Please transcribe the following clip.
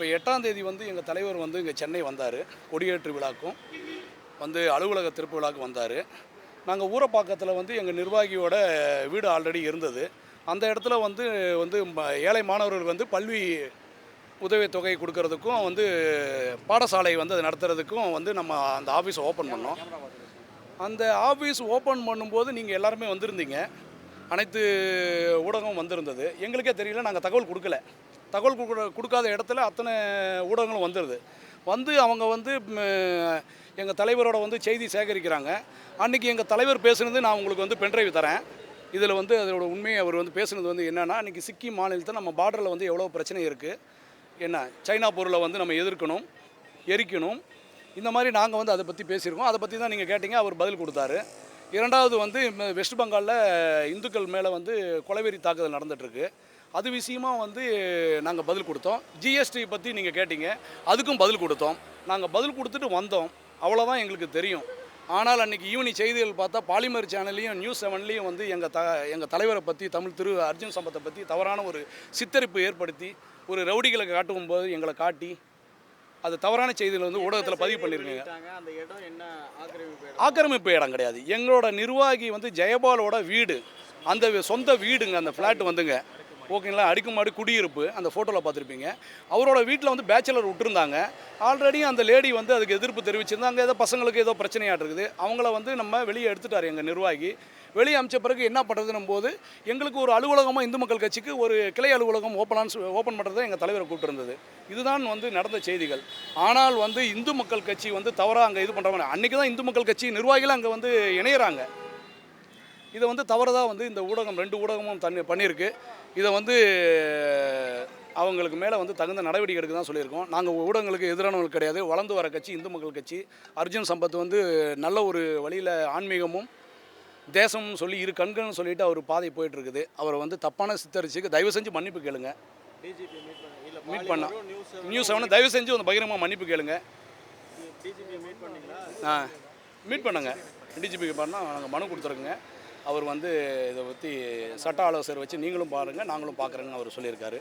இப்போ எட்டாம் தேதி வந்து எங்கள் தலைவர் வந்து இங்கே சென்னை வந்தார். கொடியேற்று விழாக்கும் வந்து அலுவலக திறப்பு விழாக்கு வந்தார். நாங்கள் ஊரப்பாக்கத்தில் வந்து எங்கள் நிர்வாகியோட வீடு ஆல்ரெடி இருந்தது. அந்த இடத்துல வந்து வந்து ஏழை மாணவர்களுக்கு வந்து பல்வி உதவித்தொகை கொடுக்கறதுக்கும் வந்து பாடசாலை வந்து அதை நடத்துறதுக்கும் வந்து நம்ம அந்த ஆஃபீஸ் ஓப்பன் பண்ணோம். அந்த ஆஃபீஸ் ஓப்பன் பண்ணும்போது நீங்கள் எல்லாருமே வந்திருந்தீங்க. அனைத்து ஊடகமும் வந்திருந்தது. எங்களுக்கே தெரியல நாங்கள் தகவல் கொடுக்கல. தகவல் கொடுக்க கொடுக்காத இடத்துல அத்தனை ஊடகங்களும் வந்துடுது வந்து அவங்க வந்து எங்கள் தலைவரோட வந்து செய்தி சேகரிக்கிறாங்க. அன்றைக்கி எங்கள் தலைவர் பேசுனது நான் உங்களுக்கு வந்து பென்ட்ரைவ் தரேன். இதில் வந்து அதோட உண்மையை அவர் வந்து பேசுனது வந்து என்னென்னா அன்றைக்கி சிக்கிம் மாநிலத்தில் நம்ம பார்டரில் வந்து எவ்வளோ பிரச்சனை இருக்குது என்ன சைனா பொருளை வந்து நம்ம எதிர்க்கணும் எரிக்கணும். இந்த மாதிரி நாங்கள் வந்து அதை பற்றி பேசியிருக்கோம். அதை பற்றி தான் நீங்கள் கேட்டீங்க அவர் பதில் கொடுத்தாரு. இரண்டாவது வந்து வெஸ்ட் பெங்காலில் இந்துக்கள் மேலே வந்து கொலைவெறி தாக்குதல் நடந்துகிட்ருக்கு அது விஷயமா வந்து நாங்கள் பதில் கொடுத்தோம். ஜிஎஸ்டி பற்றி நீங்கள் கேட்டீங்க. அதுக்கும் பதில் கொடுத்தோம். நாங்கள் பதில் கொடுத்துட்டு வந்தோம். அவ்வளோதான் எங்களுக்கு தெரியும். ஆனால் அன்றைக்கி ஈவினிங் செய்திகள் பார்த்தா பாலிமர் சேனல்லையும் நியூஸ் செவன்லேயும் வந்து எங்கள் த எங்கள் தலைவரை பற்றி தமிழ் திரு அர்ஜுன் சம்பத்தை பற்றி தவறான ஒரு சித்தரிப்பு ஏற்படுத்தி ஒரு ரவுடிகளை காட்டும் போது எங்களை காட்டி அது தவறான செய்திகள் வந்து ஊடகத்தில் பதிவு பண்ணியிருக்கீங்க ஆக்கிரமிப்பு இடம்? கிடையாது. எங்களோட நிர்வாகி வந்து ஜெயபாலோட வீடு அந்த சொந்த வீடுங்க அந்த ஃப்ளாட் வந்துங்க. ஓகேங்களா? அடுக்குமாடி குடியிருப்பு அந்த ஃபோட்டோவில் பார்த்துருப்பீங்க. அவரோட வீட்டில் வந்து பேச்சுலர் விட்டுருந்தாங்க. ஆல்ரெடி அந்த லேடி வந்து அதுக்கு எதிர்ப்பு தெரிவிச்சிருந்தாங்க. ஏதோ பசங்களுக்கு ஏதோ பிரச்சனையாட்டு இருக்குது. அவங்கள வந்து நம்ம வெளியே எடுத்துட்டார் எங்கள் நிர்வாகி. வெளியே அமைச்ச பிறகு என்ன பண்ணுறதுன்னும் போது எங்களுக்கு ஒரு அலுவலகமாக இந்து மக்கள் கட்சிக்கு ஒரு கிளை அலுவலகம் ஓப்பனான்னு ஓப்பன் பண்ணுறதை எங்கள் தலைவரை கூப்பிட்டுருந்தது. இதுதான் வந்து நடந்த செய்திகள். ஆனால் வந்து இந்து மக்கள் கட்சி வந்து தவறாக அங்கே இது பண்ணுறாங்க அன்றைக்கி தான் இந்து மக்கள் கட்சி நிர்வாகிகள் அங்கே வந்து இணையிறாங்க. இதை வந்து தவறுதா வந்து இந்த ஊடகம் ரெண்டு ஊடகமும் தண்ணி பண்ணியிருக்கு. இதை வந்து அவங்களுக்கு மேலே வந்து தகுந்த நடவடிக்கை எடுக்க தான் சொல்லியிருக்கோம். நாங்கள் ஊடகங்களுக்கு எதிரானவர்கள் கிடையாது. வளர்ந்து வர கட்சி இந்து மக்கள் கட்சி. அர்ஜுன் சம்பத் வந்து நல்ல ஒரு வழியில் ஆன்மீகமும் தேசம்னு சொல்லி இரு கண்கள்னு சொல்லிட்டு அவர் பாதை போயிட்டு இருக்குது அவரை வந்து தப்பான சித்தரிச்சுக்கு தயவு செஞ்சு மன்னிப்பு கேளுங்க. மீட் பண்ண நியூஸ் அவனை தயவு செஞ்சு வந்து பகிரமாக மன்னிப்பு கேளுங்க. ஆ. மீட் பண்ணுங்க. டிஜிபிக்கு பண்ணால் நாங்கள் மனு கொடுத்துருக்குங்க அவர் வந்து இதை பற்றி சட்ட ஆலோசகர் வச்சு நீங்களும் பாருங்கள் நாங்களும் பார்க்குறேங்கன்னு அவர் சொல்லியிருக்காரு.